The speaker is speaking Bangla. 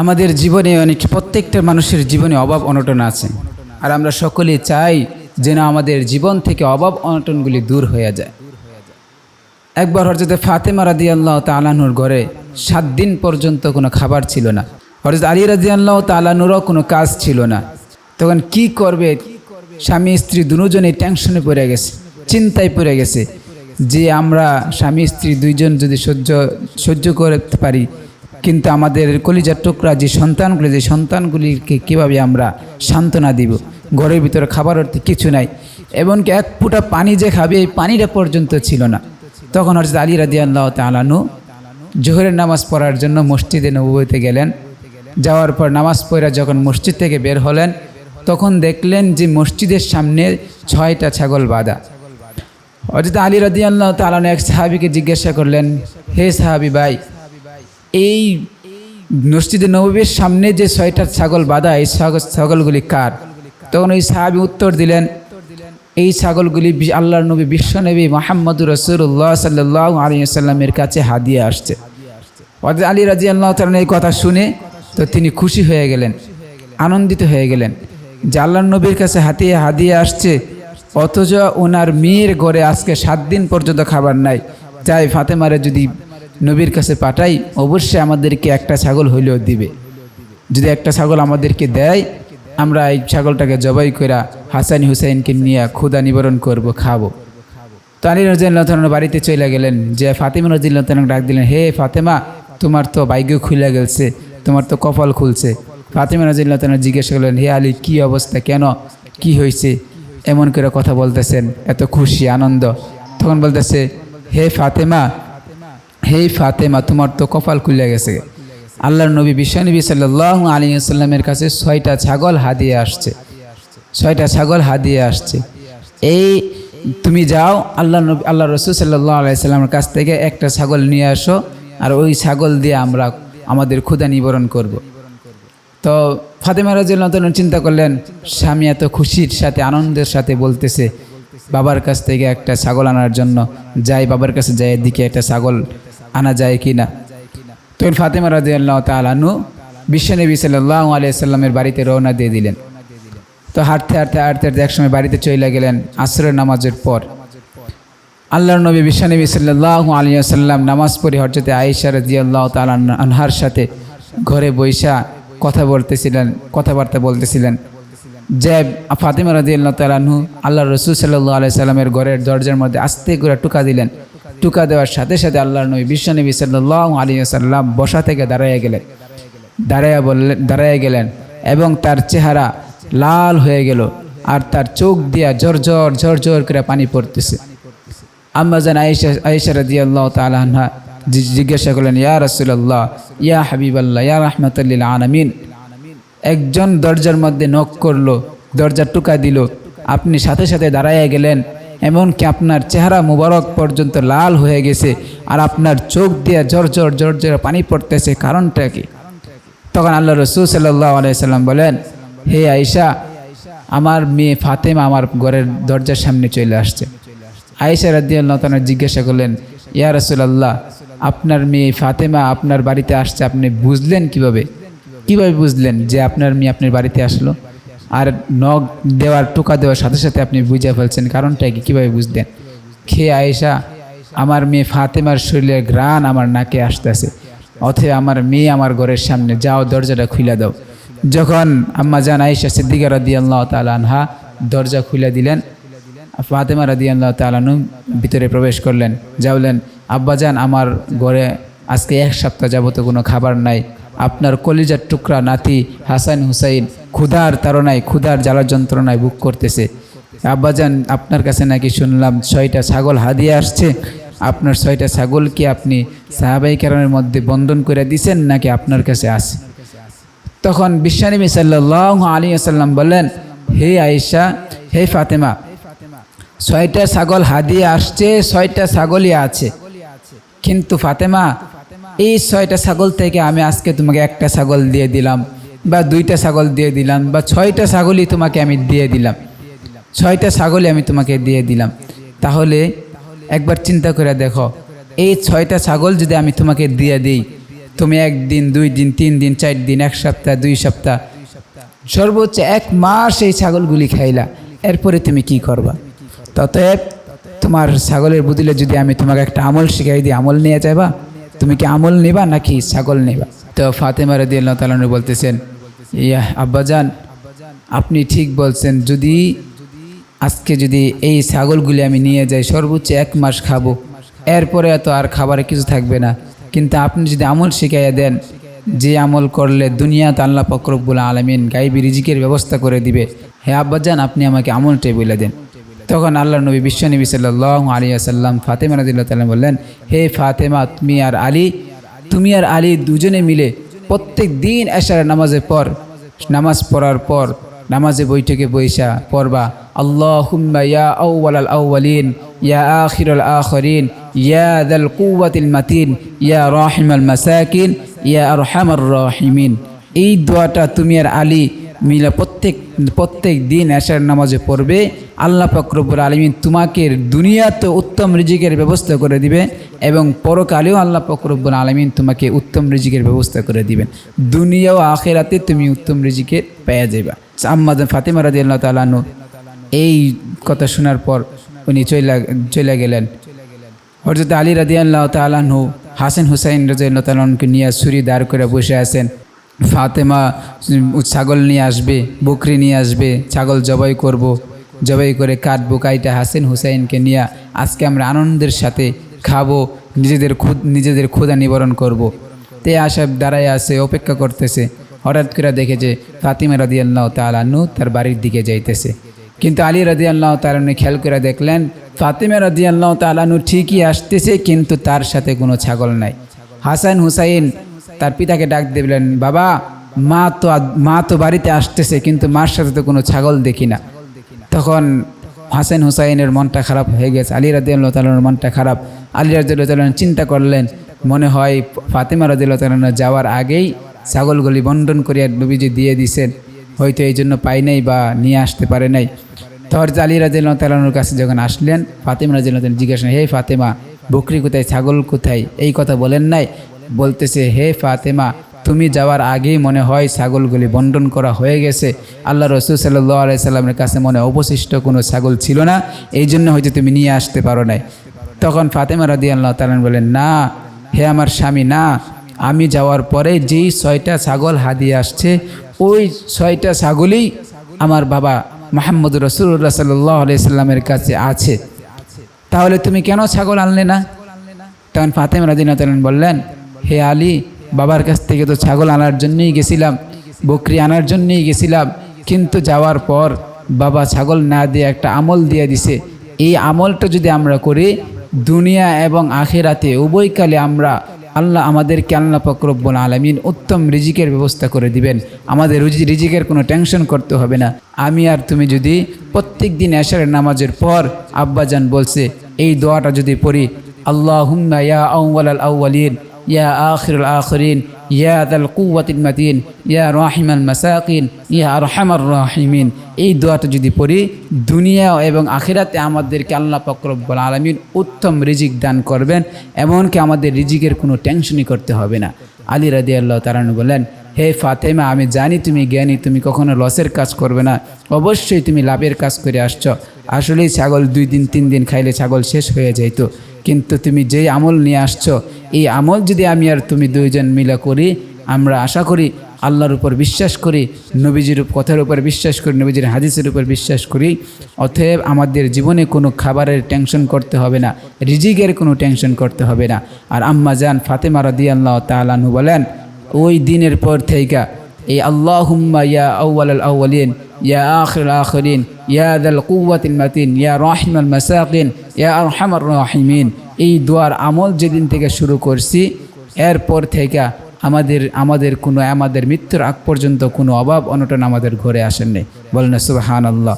আমাদের জীবনে অনেক প্রত্যেকটা মানুষের জীবনে অভাব অনটন আছে। আর আমরা সকলেই চাই যেন আমাদের জীবন থেকে অভাব অনটনগুলি দূর হয়ে যায়। একবার হরজতে ফাতেমা রাদি আল্লাহ তালানুর ঘরে সাত দিন পর্যন্ত কোনো খাবার ছিল না। হরজত আলী রাজি আল্লাহ তালানুরও কোনো কাজ ছিল না। তখন কি করবে? স্বামী, স্ত্রী দুজনেই টেনশনে পড়ে গেছে, চিন্তায় পড়ে গেছে যে আমরা স্বামী, স্ত্রী দুইজন যদি সহ্য সহ্য করতে পারি কিন্তু আমাদের কলিজার টুকরা, যে সন্তানগুলি, যে সন্তানগুলিকে কীভাবে আমরা সান্ত্বনা দিব? ঘরের ভিতরে খাবার অর্থে কিছু নাই। এমনকি এক ফুটা পানি যে খাবে, এই পানিটা পর্যন্ত ছিল না। তখন হচ্ছে আলী রাজি আল্লাহ তালানু জোহরের নামাজ পড়ার জন্য মসজিদে নবুতে গেলেন। যাওয়ার পর নামাজ পড়া যখন মসজিদ থেকে বের হলেন, তখন দেখলেন যে মসজিদের সামনে ছয়টা ছাগল বাঁধা। অর্থাৎ আলী রাজি আল্লাহ তালানু এক সাহাবিকে জিজ্ঞাসা করলেন, হে সাহাবি ভাই এই মসজিদে নবীর সামনে যে ছয়টা ছাগল বাঁধা, এই ছাগলগুলি কার? তখন ওই সাহাবি উত্তর দিলেন, এই ছাগলগুলি আল্লাহর নবী বিশ্বনবী মোহাম্মদুর রসুল্লাহ সাল্লাহ আলিয়াল্লামের কাছে হাদিয়ে আসছে। আলী রাজি আল্লাহ তালন এই কথা শুনে তো তিনি খুশি হয়ে গেলেন, আনন্দিত হয়ে গেলেন যে আল্লাহর নবীর কাছে হাতিয়ে হাদিয়ে আসছে, অথচ ওনার মেয়ের ঘরে আজকে সাত দিন পর্যন্ত খাবার নাই। চাই ফাতেমারে যদি নবীর কাছে পাঠাই, অবশ্যই আমাদেরকে একটা ছাগল হইলেও দিবে। যদি একটা ছাগল আমাদেরকে দেয়, আমরা এই ছাগলটাকে জবাই করে হাসানি হুসাইনকে নিয়ে ক্ষুদা নিবারণ করব, খাব। তো আলী রাজিয়াল্লাহ বাড়িতে চলে গেলেন, যে ফাতেমা রাজিল্লাহ ডাক দিলেন, হে ফাতেমা, তোমার তো বাইকে খুলে গেছে তোমার তো কপাল খুলছে। ফাতেমা রাজিল্লাহ জিজ্ঞাসা করলেন, হে আলী, কি অবস্থা, কেন, কি হয়েছে এমন করে কথা বলতেছেন, এত খুশি, আনন্দ। তখন বলতেছে, হে ফাতেমা হে ফাতেমা, তোমার তো কপাল খুলে গেছে। আল্লাহর নবী বিশ্বনবী সাল্লাহ আলী আসাল্লামের কাছে ছয়টা ছাগল হাদিয়ে আসছে। ছয়টা ছাগল হাদিয়ে আসছে। এই তুমি যাও আল্লাহ নবী আল্লাহ রসুল সাল্লাহ আলাইসাল্লামের কাছ থেকে একটা ছাগল নিয়ে আসো, আর ওই ছাগল দিয়ে আমরা আমাদের ক্ষুদা নিবরণ করব। তো ফাতেমা রাজিউল্লাহ চিন্তা করলেন, স্বামী এত খুশির সাথে, আনন্দের সাথে বলতেছে বাবার কাছ থেকে একটা ছাগল আনার জন্য যাই, বাবার কাছে যাই দিকে একটা ছাগল আনা যায় কি না তখন ফাতেমা রাজিউল্লাহ তালানু বিশ্বনবী সাল্লাহ আলিয়াল্লামের বাড়িতে রওনা দিয়ে দিলেন। তো হাঁটতে হাঁটতে হাঁটতে হাঁটতে একসময় বাড়িতে চলে গেলেন আসরের নামাজের পর। আল্লাহর নবী বিশ্বনবী সাল্লাহ আলিয়াল্লাম নামাজ পড়ে হরজতে আয়েশা রাজিয়াল্লাহ তাল আনহার সাথে ঘরে বৈশা কথা বলতেছিলেন, কথাবার্তা বলতেছিলেন। যে ফাতিমা রাজিয়াল্লাহ তালাহু আল্লাহ রসুল সাল্লাহ আলাই সাল্লামের ঘরের দরজার মধ্যে আস্তে করে টুকা দিলেন। টুকা দেওয়ার সাথে সাথে আল্লাহর নবী বিশ্বনবী সাল্লাহ আলিয়া সাল্লাম বসা থেকে দাঁড়াইয়া গেলেন। দাঁড়াইয়া বললেন, দাঁড়াইয়া গেলেন এবং তার চেহারা লাল হয়ে গেল আর তার চোখ দিয়া ঝর ঝর ঝর ঝর করে পানি পড়তেছে। আম্মাজান আয়েশা আয়েশা রাদি আল্লাহ তালাহা জিজ্ঞাসা করলেন, ইয়া রসুল্লাহ ইয়া হাবিব আল্লাহ ইয়া রহমতুল্লিল আলমিন। একজন দরজার মধ্যে নখ করল, দরজা টুকা দিল। আপনি সাথে সাথে দাঁড়াইয়া গেলেন, এমনকি আপনার চেহারা মুবারক পর্যন্ত লাল হয়ে গেছে আর আপনার চোখ দিয়ে ঝর ঝর ঝর ঝর পানি পড়তেছে। কারণটা কি? তখন আল্লাহ রসুল সাল্লাহ আলাইসাল্লাম বলেন, হে আয়েশা, আমার মেয়ে ফাতেমা আমার ঘরের দরজার সামনে চলে আসছে। আয়েশা রাদিয়াল্লাহ তালা জিজ্ঞাসা করলেন, ইয়া রসুলাল্লাহ, আপনার মেয়ে ফাতেমা আপনার বাড়িতে আসছে, আপনি বুঝলেন কীভাবে? কীভাবে বুঝলেন যে আপনার মেয়ে আপনার বাড়িতে আসলো? আর নখ দেওয়ার, টোকা দেওয়ার সাথে সাথে আপনি বুঝে ফেলছেন, কারণটা কি? কীভাবে বুঝলেন? খেয়ে আয়েশা, আমার মেয়ে ফাতেমার শরীরের ঘ্রাণ আমার নাকে আসতেছে। অথবা আমার মেয়ে আমার ঘরের সামনে, যাও দরজাটা খুলে দাও। যখন আম্মা জান আয়েশা সিদ্দিকা রাদি আল্লাহ তালা আনহা দরজা খুলে দিলেন, ফাতেমা রাদি আল্লাহ তালানু ভিতরে প্রবেশ করলেন। যাওলেন আব্বাজান আমার ঘরে আজকে এক সপ্তাহ যাবত কোনো খাবার নাই। আপনার কলিজার টুকরা নাতি হাসান হুসাইন ক্ষুধার তারনায় ক্ষুধার জ্বালা যন্ত্রণায় বুক করতেছে। আব্বাজান, আপনার কাছে নাকি শুনলাম ছয়টা ছাগল হাদিয়ে আসছে। আপনার ছয়টা ছাগল কি আপনি সাহাবাই কারণের মধ্যে বন্ধন করে দিছেন নাকি আপনার কাছে আসে তখন বিশ্বনবী সাল্লাহ আলী আসাল্লাম বললেন, হে আয়েশা, হে ফাতেমা, ছয়টা ছাগল হাদিয়ে আসছে, ছয়টা ছাগলই আছে। কিন্তু ফাতেমা এই ছয়টা ছাগল থেকে আমি আজকে তোমাকে একটা ছাগল দিয়ে দিলাম, বা দুইটা ছাগল দিয়ে দিলাম, বা ছয়টা ছাগলই তোমাকে আমি দিয়ে দিলাম। ছয়টা ছাগলই আমি তোমাকে দিয়ে দিলাম। তাহলে একবার চিন্তা করে দেখো, এই ছয়টা ছাগল যদি আমি তোমাকে দিয়ে দিই, তুমি একদিন, দুই দিন, তিন দিন, চার দিন, এক সপ্তাহ, দুই সপ্তাহ, সর্বোচ্চ এক মাস এই ছাগলগুলি খাইলা, এরপরে তুমি কি করবা? ততএব তোমার ছাগলের বদলে যদি আমি তোমাকে একটা আমল শিখাই দিই, আমল নিয়ে যাবা তুমি কি আমল নেবা নাকি ছাগল নেবা? তো ফাতেমা রদি আল্লাহ তালন বলতেছেন, ইয়া আব্বাজান, আপনি ঠিক বলছেন, যদি আজকে যদি এই ছাগলগুলি আমি নিয়ে যাই, সর্বোচ্চ এক মাস খাব। এরপরে তো আর খাবারে কিছু থাকবে না। কিন্তু আপনি যদি আমল শিখাইয়া দেন, যে আমল করলে দুনিয়াতে আল্লাহ ফকরবুল আলমিন গাইবি রিজিকের ব্যবস্থা করে দিবে। হে আব্বাজান, আপনি আমাকে আমলটাই বলে দেন। তখন আল্লাহ নবী বিশ্বনবী সাল্লাহ আলী আসাল্লাম ফাতেমা রদিল্লা তাল্লাম বললেন, হে ফাতেমা, তুমি আর আলী, তুমি আর আলী দুজনে মিলে প্রত্যেক দিন এশার নামাজের পর, নামাজ পড়ার পর, নামাজে বৈঠকে বৈশা পড়বা। আল্লাহুম্মা ইয়া ইয়া ইয়া দাল ইয়া ইয়া এই দোয়াটা তুমি আর আলী মিলে প্রত্যেক প্রত্যেক দিন এশার নামাজে পড়বে। আল্লাহ ফকরবুল আলমিন তোমাকে দুনিয়াতে উত্তম রিজিকের ব্যবস্থা করে দিবে এবং পরকালেও আল্লাহ ফকরবুল আলমিন তোমাকে উত্তম রিজিকের ব্যবস্থা করে দিবেন। দুনিয়া ও আখেরাতে তুমি উত্তম রিজিকের পেয়ে যাবা আম্মাদ ফাতেমা রাজি আল্লাহ তালানু এই কথা শোনার পর উনি চলে চলে গেলেন। হরজত আলী রাজি আল্লাহ তালানহু হাসান হুসাইন রাজি আল্লাহ তালানকে নিয়ে ছুরি দাঁড় করে বসে আছেন। ফাতেমা ছাগল নিয়ে আসবে, বকরি নিয়ে আসবে, ছাগল জবাই করব। জবাই করে কাটবো, কাইটা হাসেন হুসাইনকে নিয়ে আজকে আমরা আনন্দের সাথে খাব, নিজেদের খুদ নিজেদের ক্ষুদা নিবারণ করব। তে আশা দাঁড়ায় আছে, অপেক্ষা করতেছে হঠাৎ করে দেখে যে ফাতিমা রাদি আল্লাহ তালানু তার বাড়ির দিকে যাইতেছে কিন্তু আলী রাদি আল্লাহ তালানু খেয়াল করে দেখলেন, ফাতিমা রাদি আল্লাহ তালানু ঠিকই আসতেছে, কিন্তু তার সাথে কোনো ছাগল নাই হাসান হুসাইন তার পিতাকে ডাক দিলেন বাবা, মা তো মা তো বাড়িতে আসতেছে, কিন্তু মার সাথে তো কোনো ছাগল দেখি না। তখন হাসেন হুসাইনের মনটা খারাপ হয়ে গেছে। আলী রাদিউল্লাহ তালানোর মনটা খারাপ। আলী রাদিউল্লাহ তালান চিন্তা করলেন, মনে হয় ফাতেমা রাদিউল্লাহ তালানো যাওয়ার আগেই ছাগলগুলি বন্টন করিয়া নবীজি দিয়ে দিছেন। হয়তো এই জন্য পাই নাই বা নিয়ে আসতে পারে নাই। তখন আলী রাদিউল্লাহ তালানোর কাছে যখন আসলেন, ফাতেমা রাদিউল্লাহ জিজ্ঞাসা হে ফাতেমা, বকরি কোথায়, ছাগল কোথায়? এই কথা বলেন নাই। বলতেছে, হে ফাতেমা, তুমি যাওয়ার আগেই মনে হয় ছাগলগুলি বন্টন করা হয়ে গেছে। আল্লাহ রসুল সাল্লাহ আলাইসাল্লামের কাছে মনে অবশিষ্ট কোনো ছাগল ছিল না, এই জন্য হয়তো তুমি নিয়ে আসতে পারো নাই। তখন ফাতেমা রাদি আল্লাহ তালান বলেন না, হে আমার স্বামী, না, আমি যাওয়ার পরে যেই ছয়টা ছাগল হাদিয়ে আসছে, ওই ছয়টা ছাগলই আমার বাবা মাহমুদ রসুল্লাহ সাল্লাহ আলাইসাল্লামের কাছে আছে। তাহলে তুমি কেন ছাগল আনলে না? তখন ফাতেমা রাদিনা বললেন হে আলী, বাবার কাছ থেকে তো ছাগল আনার জন্যই গেছিলাম, বকরি আনার জন্যই গেছিলাম। কিন্তু যাওয়ার পর বাবা ছাগল না দিয়ে একটা আমল দিয়ে দিছে। এই আমলটা যদি আমরা করি, দুনিয়া এবং আখেরাতে উভয়কালে আমরা আল্লাহ আমাদেরকে আল্লাহ ফকরব্বুল আলমিন উত্তম রিজিকের ব্যবস্থা করে দিবেন। আমাদের রুজি রিজিকের কোনো টেনশন করতে হবে না। আমি আর তুমি যদি প্রত্যেক দিন এশারের নামাজের পর আব্বাজান বলছে, এই দোয়াটা যদি পড়ি আল্লাহ হুম্মা ইয়া আউ্বাল আউ্বালিন ইয়া আখিরুল আখরিন ইয়া দাল কুয়াতিল মাতিন ইয়া রাহিমাল মাসাকিন ইয়া আরহামার রাহিমিন এই দোয়াটা যদি পড়ি, দুনিয়া এবং আখিরাতে আমাদেরকে আল্লাহ ফকরব্বুল আলমিন উত্তম রিজিক দান করবেন। এমনকি আমাদের রিজিকের কোনো টেনশনই করতে হবে না। আলী রাদি আল্লাহ তারানু বলেন, হে ফাতেমা, আমি জানি তুমি জ্ঞানী, তুমি কখনো লসের কাজ করবে না। অবশ্যই তুমি লাভের কাজ করে আসছ। আসলেই ছাগল দুই দিন, তিন দিন খাইলে ছাগল শেষ হয়ে যাইতো। কিন্তু তুমি যেই আমল নিয়ে আসছো, এই আমল যদি আমি আর তুমি দুইজন মিলে করি, আমরা আশা করি আল্লাহর উপর বিশ্বাস করি, নবীজির কথার উপর বিশ্বাস করি, নবীজির হাদিসের উপর বিশ্বাস করি, অতএব আমাদের জীবনে কোনো খাবারের টেনশন করতে হবে না, রিজিকের কোনো টেনশন করতে হবে না। আর আম্মা জান ফাতেমা রদি আল্লাহ তালানু বলেন, ওই দিনের পর থেকে এই আল্লাহ হুম্মা ইয়া আউ্বাল আউ্বালিন ইয়া আখির আখরিন ইয়া দাল কুয়াতিল মাতিন ইয়া রহিমাল মাসাকিন ইয়া আরহামার রহিমিন এই দোয়ার আমল যেদিন থেকে শুরু করছি, এরপর থেকে আমাদের আমাদের কোনো, আমাদের মৃত্যুর আগ পর্যন্ত কোনো অভাব, অনটন আমাদের ঘরে আসেননি। বলেন সুবাহান আল্লাহ